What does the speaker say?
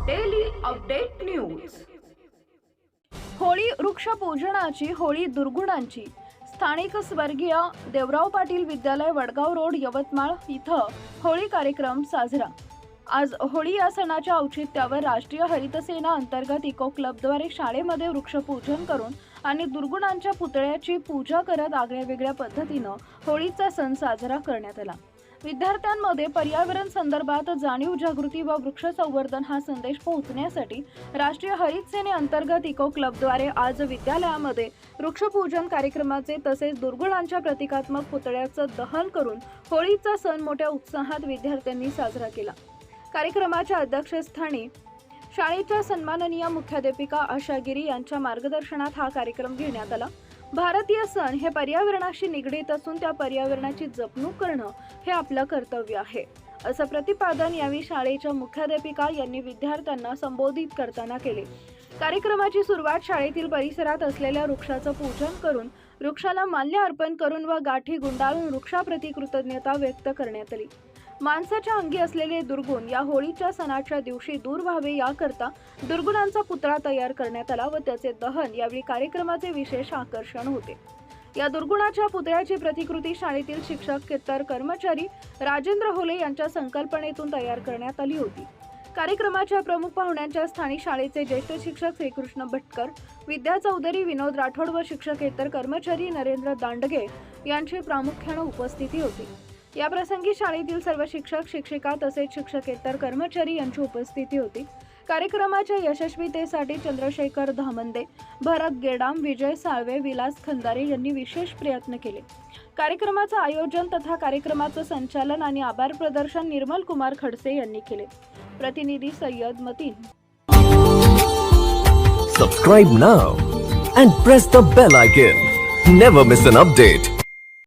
Update news Holi वृक्षपूजनाची होळी दुर्गुणांची. स्थानिक स्वर्गीय देवराव पाटील विद्यालय वडगाव रोड यवतमाळ इथं होळी कार्यक्रम साजरा. आज होळी या सणाच्या औचित्यावर राष्ट्रीय हरित सेना अंतर्गत इको क्लबद्वारे शाळेमध्ये वृक्षपूजन करून आणि दुर्गुणांच्या पुतळ्याची पूजा करत आगळ्या वेगळ्या पद्धतीनं होळीचा सण साजरा करण्यात आला. विद्यार्थ्यांमध्ये पर्यावरण संदर्भात जाणीव जागृती व वृक्ष संवर्धन हा संदेश पोहोचण्यासाठी राष्ट्रीय हरित सेने अंतर्गत इको क्लबद्वारे आज विद्यालयामध्ये वृक्षपूजन कार्यक्रमाचे तसेच दुर्गुणांच्या प्रतिकात्मक पुतळ्याचं दहन करून होळीचा सण मोठ्या उत्साहात विद्यार्थ्यांनी साजरा केला. कार्यक्रमाच्या अध्यक्षस्थानी शाळेच्या सन्माननीय मुख्याध्यापिका आशा गिरी यांच्या मार्गदर्शनात हा कार्यक्रम घेण्यात आला. भारतीय सण हे पर्यावरणाशी निगडीत असून त्या पर्यावरणाची जपणूक करणं हे आपलं कर्तव्य आहे. असं प्रतिपादन यावेळी शाळेच्या मुख्याध्यापिका यांनी विद्यार्थ्यांना संबोधित करताना केले. कार्यक्रमाची सुरुवात शाळेतील परिसरात असलेल्या वृक्षाचं पूजन करून वृक्षाला माल्य अर्पण करून व गाठी गुंडाळून वृक्षाप्रती कृतज्ञता व्यक्त करण्यात आली. माणसाच्या अंगी असलेले दुर्गुण या होळीच्या सणाच्या दिवशी दूर व्हावे याकरता दुर्गुणांचा पुतळा तयार करण्यात आला व त्याचे दहन यावेळी कार्यक्रमाचे विशेष आकर्षण होते. या दुर्गुणाच्या पुतळ्याची प्रतिकृती शाळेतील शिक्षक केतर कर्मचारी राजेंद्र होले यांच्या संकल्पनेतून तयार करण्यात आली होती. कार्यक्रमाच्या प्रमुख पाहुण्यांच्या स्थानी शाळेचे ज्येष्ठ शिक्षक श्रीकृष्ण भटकर विद्या चौधरी विनोद राठोड व शिक्षकेतर कर्मचारी नरेंद्र दांडगे यांची प्रामुख्याने उपस्थिती होती. याप्रसंगी शाळेतील सर्व शिक्षक शिक्षिका तसेच शिक्षकेतर कर्मचारी यांची उपस्थिती होती. कार्यक्रमाच्या यशस्वीतेसाठी चंद्रशेखर धामंदे भरत गेडाम विजय साळवे विलास खंदारे यांनी विशेष प्रयत्न केले. कार्यक्रमाचं आयोजन तथा कार्यक्रमाचं संचालन आणि आभार प्रदर्शन निर्मल कुमार खडसे यांनी केले. प्रतिनिधी Syed Mateen. Subscribe now and press the bell icon never miss an update